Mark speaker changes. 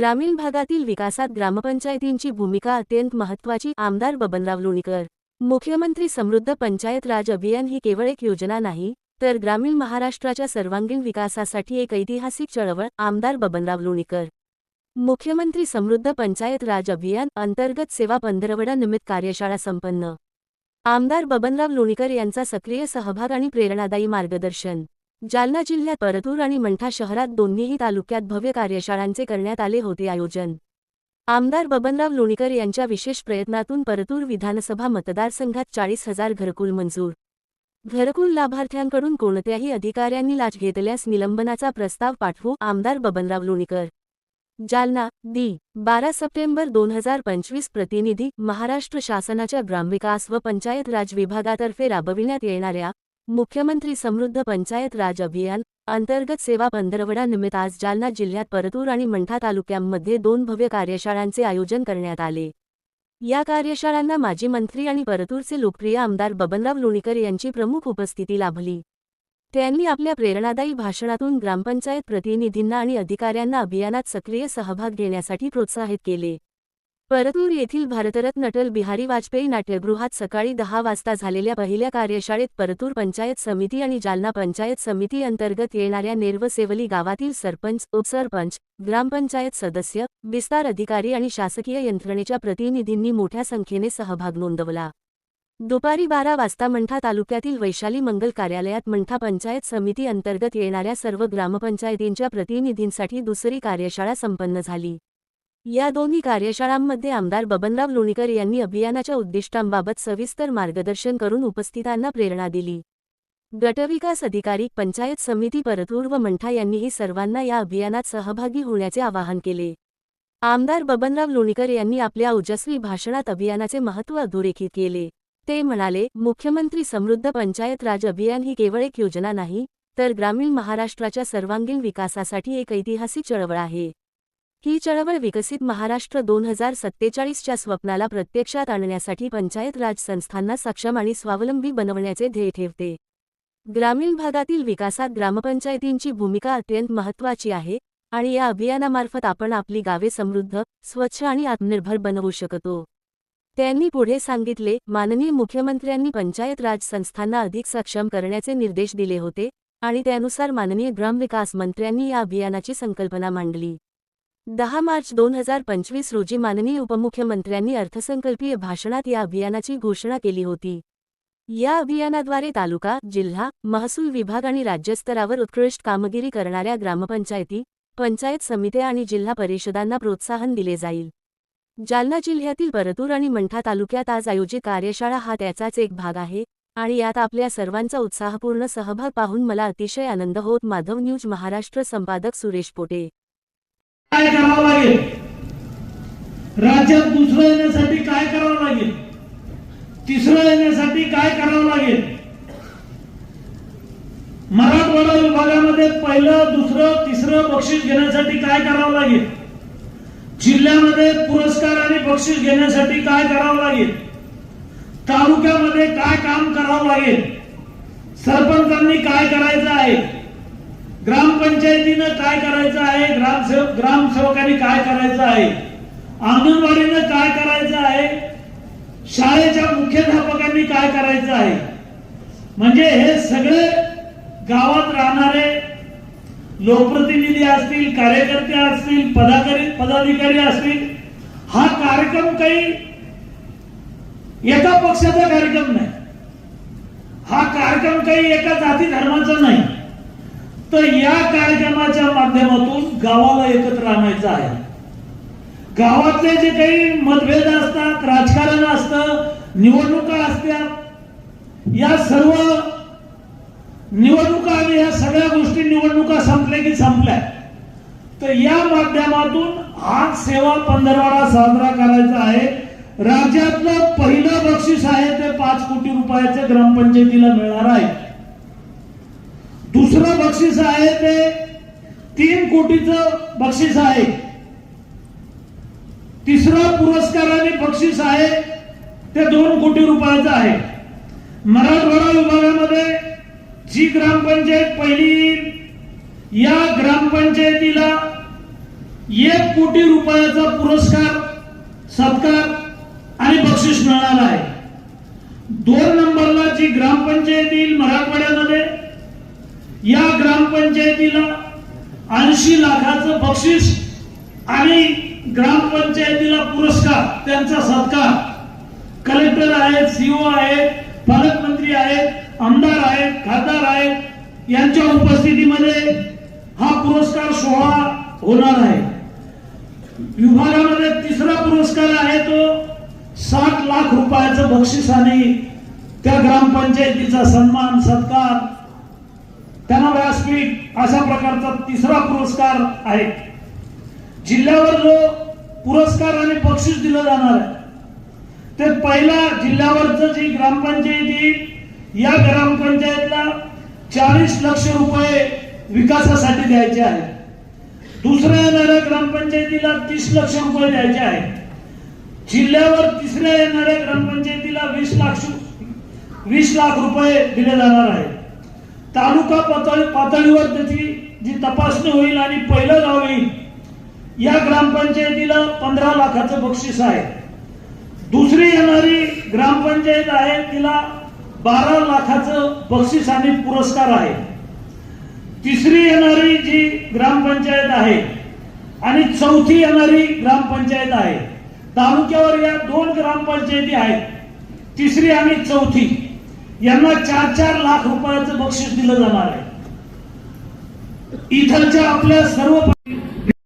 Speaker 1: ग्रामीण भागातील विकासात ग्रामपंचायतींची भूमिका अत्यंत महत्त्वाची आमदार बबनराव लोणीकर. मुख्यमंत्री समृद्ध पंचायत राज अभियान ही केवळ एक योजना नाही तर ग्रामीण महाराष्ट्राच्या सर्वांगीण विकासासाठी एक ऐतिहासिक चळवळ आमदार बबनराव लोणीकर. मुख्यमंत्री समृद्ध पंचायत राज अभियान अंतर्गत सेवा पंधरवडा निमित्त कार्यशाळा संपन्न. आमदार बबनराव लोणीकर यांचा सक्रिय सहभाग आणि प्रेरणादायी मार्गदर्शन. जालना जिल्ह्यात परतूर आणि मंठा शहरात दोन्हीही तालुक्यात भव्य कार्यशाळांचे करण्यात आले होते आयोजन. आमदार बबनराव लोणीकर यांच्या विशेष प्रयत्नातून परतूर विधानसभा मतदारसंघात चाळीस हजार घरकुल मंजूर. घरकुल लाभार्थ्यांकडून कोणत्याही अधिकाऱ्यांनी लाच घेतल्यास निलंबनाचा प्रस्ताव पाठवू आमदार बबनराव लोणीकर. जालना दी बारा सप्टेंबर दोन हजार पंचवीस प्रतिनिधी महाराष्ट्र शासनाच्या ग्रामविकास व पंचायत राज विभागातर्फे राबविण्यात येणाऱ्या मुख्यमंत्री समृद्ध पंचायत राज अभियान अंतर्गत सेवा पंधरवडा निमित्त आज जालना जिल्ह्यात परतूर आणि मंठा तालुक्यांमध्ये दोन भव्य कार्यशाळांचे आयोजन करण्यात आले. या कार्यशाळांना माजी मंत्री आणि परतूरचे लोकप्रिय आमदार बबनराव लोणीकर यांची प्रमुख उपस्थिती लाभली. त्यांनी आपल्या प्रेरणादायी भाषणातून ग्रामपंचायत प्रतिनिधींना आणि अधिकाऱ्यांना अभियानात सक्रिय सहभाग घेण्यासाठी प्रोत्साहित केले. परतूर येथील भारतरत्न अटल बिहारी वाजपेयी नाट्यगृहात सकाळी दहा वाजता झालेल्या पहिल्या कार्यशाळेत परतूर पंचायत समिती आणि जालना पंचायत समिती अंतर्गत येणाऱ्या नेर्वसेवली गावातील सरपंच उपसरपंच ग्रामपंचायत सदस्य विस्तार अधिकारी आणि शासकीय यंत्रणेच्या प्रतिनिधींनी मोठ्या संख्येने सहभाग नोंदवला. दुपारी बारा वाजता मंठा तालुक्यातील वैशाली मंगल कार्यालयात मंठा पंचायत समिती अंतर्गत येणाऱ्या सर्व ग्रामपंचायतींच्या प्रतिनिधींसाठी दुसरी कार्यशाळा संपन्न झाली. या दोन्ही कार्यशाळांमध्ये आमदार बबनराव लोणीकर यांनी अभियानाच्या उद्दिष्टांबाबत सविस्तर मार्गदर्शन करून उपस्थितांना प्रेरणा दिली. गटविकास अधिकारी पंचायत समिती परतूर व मंठा यांनीही सर्वांना या अभियानात सहभागी होण्याचे आवाहन केले. आमदार बबनराव लोणीकर यांनी आपल्या ओजस्वी भाषणात अभियानाचे महत्त्व अधोरेखित केले. ते म्हणाले मुख्यमंत्री समृद्ध पंचायत राज अभियान ही केवळ एक योजना नाही तर ग्रामीण महाराष्ट्राच्या सर्वांगीण विकासासाठी एक ऐतिहासिक चळवळ आहे. ही चळवळ विकसित महाराष्ट्र दोन हजार सत्तेचाळीसच्या स्वप्नाला प्रत्यक्षात आणण्यासाठी पंचायत राज संस्थांना सक्षम आणि स्वावलंबी बनवण्याचे ध्येय ठेवते. ग्रामीण भागातील विकासात ग्रामपंचायतींची भूमिका अत्यंत महत्त्वाची आहे आणि या अभियानामार्फत आपण आपली गावे समृद्ध स्वच्छ आणि आत्मनिर्भर बनवू शकतो. त्यांनी पुढे सांगितले माननीय मुख्यमंत्र्यांनी पंचायत राज संस्थांना अधिक सक्षम करण्याचे निर्देश दिले होते आणि त्यानुसार माननीय ग्रामविकास मंत्र्यांनी या अभियानाची संकल्पना मांडली. दहा मार्च दोन हजार पंचवीस रोजी माननीय उपमुख्यमंत्र्यांनी अर्थसंकल्पीय भाषणात या अभियानाची घोषणा केली होती. या अभियानाद्वारे तालुका जिल्हा महसूल विभाग आणि राज्यस्तरावर उत्कृष्ट कामगिरी करणाऱ्या ग्रामपंचायती पंचायत समित्या आणि जिल्हा परिषदांना प्रोत्साहन दिले जाईल. जालना जिल्ह्यातील परतूर आणि मंठा तालुक्यात आज आयोजित कार्यशाळा हा त्याचाच एक भाग आहे आणि यात आपल्या सर्वांचा उत्साहपूर्ण सहभाग पाहून मला अतिशय आनंद होत. माधव न्यूज महाराष्ट्र संपादक सुरेश पोटे
Speaker 2: काय करावं लागेल? राज्यात दुसरं येण्यासाठी काय करावं लागेल? तिसरं येण्यासाठी काय करावं लागेल? मराठवाडा विभागामध्ये पहिलं दुसरं तिसरं बक्षीस घेण्यासाठी काय करावं लागेल? जिल्ह्यामध्ये पुरस्कार आणि बक्षीस घेण्यासाठी काय करावं लागेल? तालुक्यामध्ये काय काम करावं लागेल? सरपंचांनी काय करायचं आहे? ग्रामपंचायतीनं काय करायचं आहे? ग्रामसेवक ग्रामसेवकांनी काय करायचं आहे? अंगणवाडीनं काय करायचं आहे? शाळेच्या मुख्याध्यापकांनी काय करायचं आहे? म्हणजे हे सगळे गावात राहणारे लोकप्रतिनिधी असतील कार्यकर्ते असतील पदाधिकारी पदाधिकारी असतील हा कार्यक्रम काही एका पक्षाचा कार्यक्रम नाही. हा कार्यक्रम काही एका जाती धर्माचा नाही. तर या कार्यक्रमाच्या माध्यमातून गावाला एकत्र आणायचं आहे. गावातले जे काही मतभेद असतात राजकारण असतं निवडणुका असतात या सर्व निवडणुका आणि या सगळ्या गोष्टी निवडणुका संपल्या की संपल्या. तर या माध्यमातून आज सेवा पंधरवाडा साजरा करायचा आहे. राज्यातलं पहिलं बक्षीस आहे ते पाच कोटी रुपयाचे ग्रामपंचायतीला मिळणार आहे. दुसरं बक्षीस आहे ते तीन कोटीचं बक्षीस आहे. तिसरा पुरस्कार आणि बक्षीस आहे ते दोन कोटी रुपयाचं आहे. मराठवाडा विभागामध्ये जी ग्रामपंचायत पहिली येईल, या ग्रामपंचायतीला एक कोटी रुपयाचा पुरस्कार सत्कार आणि बक्षीस मिळणार आहे. दोन नंबरला जी ग्रामपंचायत येईल मराठवाड्यामध्ये या ग्रामपंचायतीला ऐंशी लाखाचं बक्षीस आणि ग्रामपंचायतीला पुरस्कार त्यांचा सत्कार. कलेक्टर आहेत सीओ आहेत पालकमंत्री आहेत आमदार आहेत खासदार आहेत यांच्या उपस्थितीमध्ये हा पुरस्कार सोहळा होणार आहे. विभागामध्ये तिसरा पुरस्कार आहे तो साठ लाख रुपयाचं बक्षीस आणि त्या ग्रामपंचायतीचा सन्मान सत्कार त्यांना व्यासपीठ अशा प्रकारचा तिसरा पुरस्कार आहे. जिल्ह्यावर जो पुरस्कार आणि बक्षीस दिलं जाणार आहे ते पहिला जिल्ह्यावरचं जी ग्रामपंचायत या ग्रामपंचायतला चाळीस लक्ष रुपये विकासासाठी द्यायचे आहे. दुसऱ्या येणाऱ्या ग्रामपंचायतीला तीस लक्ष रुपये द्यायचे आहेत जिल्ह्यावर तिसऱ्या येणाऱ्या ग्रामपंचायतीला वीस लाख वीस लाख रुपये दिले जाणार आहेत तालुका पातळी पातळीवर त्याची जी तपासणी होईल आणि पहिलं गाव येईल या ग्रामपंचायतीला पंधरा लाखाचं बक्षीस आहे. दुसरी येणारी ग्रामपंचायत आहे तिला बारा लाखाचं बक्षीस आणि पुरस्कार आहे. तिसरी येणारी जी ग्रामपंचायत आहे आणि चौथी येणारी ग्रामपंचायत आहे. तालुक्यावर या दोन ग्रामपंचायती आहेत तिसरी आणि चौथी. यांना चार चार लाख रुपयाचं बक्षीस दिलं जाणार आहे. इथलच्या आपल्या सर्व